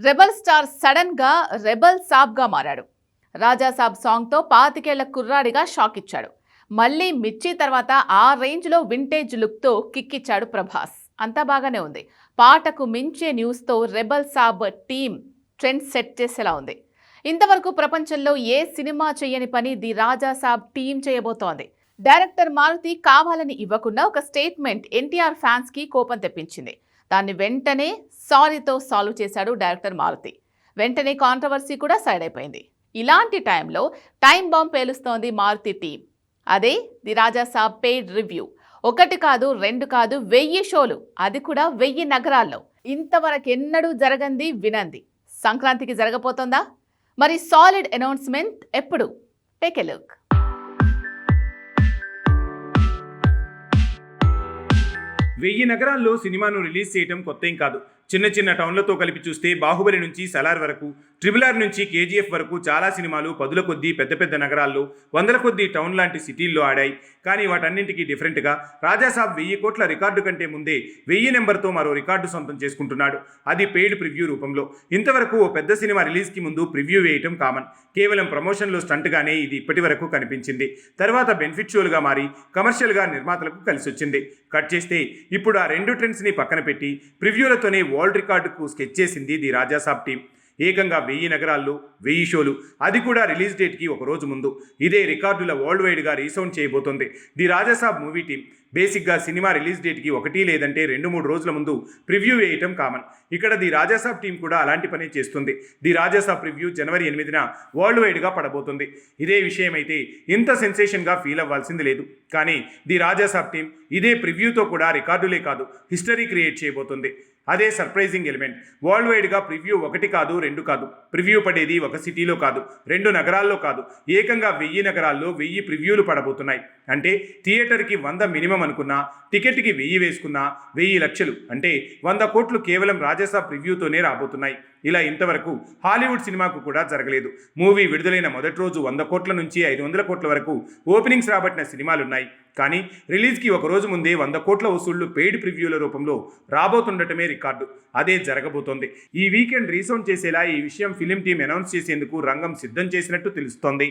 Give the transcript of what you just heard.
Rebel star సడన్గా rebel సాబ్గా మారాడు. రాజా సాబ్ సాంగ్తో పాతికేళ్ళ కుర్రాడిగా షాక్ ఇచ్చాడు. మళ్ళీ మిర్చి తర్వాత ఆ రేంజ్లో వింటేజ్ లుక్తో కిక్ ఇచ్చాడు ప్రభాస్. అంతా బాగానే ఉంది. పాటకు మించే న్యూస్తో rebel Saab team trend set చేసేలా ఉంది. ఇంతవరకు ప్రపంచంలో ఏ సినిమా చేయని పని ది రాజా సాబ్ టీం చేయబోతోంది. డైరెక్టర్ మారుతి కావాలని ఇవ్వకుండా ఒక స్టేట్మెంట్ ఎన్టీఆర్ ఫ్యాన్స్కి కోపం తెప్పించింది. దాన్ని వెంటనే సారీతో సాల్వ్ చేశాడు డైరెక్టర్ మారుతి. వెంటనే కాంట్రవర్సీ కూడా సైడ్ అయిపోయింది. ఇలాంటి టైంలో టైం బాంబ్ పేలుస్తోంది మారుతి టీం అదే the Raja Saab paid review ఒకటి కాదు రెండు కాదు వెయ్యి షోలు. అది కూడా వెయ్యి నగరాల్లో. ఇంతవరకు ఎన్నడూ జరగంది వినంది సంక్రాంతికి జరగబోతోందా? మరి సాలిడ్ అనౌన్స్మెంట్ ఎప్పుడు? టేక్ ఎ లుక్ వెయ్యి నగరాల్లో సినిమాను రిలీజ్ చేయటం కొత్త ఏం కాదు. చిన్న చిన్న టౌన్లతో కలిపి చూస్తే బాహుబలి నుంచి సలార్ వరకు ట్రిబుల్ ఆర్ నుంచి కేజీఎఫ్ వరకు చాలా సినిమాలు పదుల కొద్దీ పెద్ద పెద్ద నగరాల్లో వందల కొద్దీ టౌన్ లాంటి సిటీల్లో ఆడాయి. కానీ వాటన్నింటికీ డిఫరెంట్గా రాజాసాబ్ వెయ్యి కోట్ల రికార్డు కంటే ముందే వెయ్యి నెంబర్తో మరో రికార్డు సొంతం చేసుకుంటున్నాడు. అది పెయిడ్ ప్రివ్యూ రూపంలో. ఇంతవరకు ఓ పెద్ద సినిమా రిలీజ్కి ముందు ప్రివ్యూ వేయటం కామన్. కేవలం ప్రమోషన్లో స్టంట్గానే ఇది ఇప్పటి వరకు కనిపించింది. తర్వాత బెనిఫిట్ షోలుగా మారి కమర్షియల్గా నిర్మాతలకు కలిసి వచ్చింది కట్ చేస్తే ఇప్పుడు ఆ రెండు ట్రెండ్స్ని పక్కన పెట్టి ప్రివ్యూలతోనే వరల్డ్ రికార్డుకు స్కెచ్ చేసింది ది రాజాసాబ్ టీం. ఏకంగా వెయ్యి నగరాల్లో వెయ్యి షోలు. అది కూడా రిలీజ్ డేట్కి ఒక రోజు ముందు. ఇదే రికార్డుల వరల్డ్ వైడ్గా రీసౌండ్ చేయబోతోంది. ది రాజాసాబ్ మూవీ టీం బేసిక్గా సినిమా రిలీజ్ డేట్కి ఒకటి లేదంటే రెండు మూడు రోజుల ముందు ప్రివ్యూ వేయటం కామన్ ఇక్కడ ది రాజాసాబ్ టీం కూడా అలాంటి పనే చేస్తుంది. ది రాజాసాబ్ ప్రివ్యూ జనవరి ఎనిమిదిన వరల్డ్ వైడ్గా పడబోతుంది. ఇదే విషయం అయితే ఇంత సెన్సేషన్గా ఫీల్ అవ్వాల్సింది లేదు. కానీ ది రాజాసాబ్ టీం ఇదే ప్రివ్యూతో కూడా రికార్డులే కాదు హిస్టరీ క్రియేట్ చేయబోతుంది. అదే సర్ప్రైజింగ్ ఎలిమెంట్ వరల్డ్ వైడ్గా ప్రివ్యూ ఒకటి కాదు రెండు కాదు. ప్రివ్యూ పడేది ఒక సిటీలో కాదు రెండు నగరాల్లో కాదు. ఏకంగా వెయ్యి నగరాల్లో వెయ్యి ప్రివ్యూలు పడబోతున్నాయి. అంటే థియేటర్కి వంద మినిమం అనుకున్నా టికెట్కి వెయ్యి వేసుకున్నా వెయ్యి లక్షలు అంటే వంద కోట్లు కేవలం రాజసాబ్ ప్రివ్యూతోనే రాబోతున్నాయి. ఇలా ఇంతవరకు హాలీవుడ్ సినిమాకు కూడా జరగలేదు. మూవీ విడుదలైన మొదటి రోజు వంద కోట్ల నుంచి ఐదు వందల కోట్ల వరకు ఓపెనింగ్స్ రాబట్టిన సినిమాలున్నాయి. కానీ రిలీజ్కి ఒక రోజు ముందే వంద కోట్ల వసూళ్ళు పెయిడ్ ప్రివ్యూల రూపంలో రాబోతుండటమే రికార్డు. అదే జరగబోతోంది. ఈ వీకెండ్ రీసౌండ్ చేసేలా ఈ విషయం ఫిలిం టీం అనౌన్స్ చేసేందుకు రంగం సిద్ధం చేసినట్టు తెలుస్తోంది.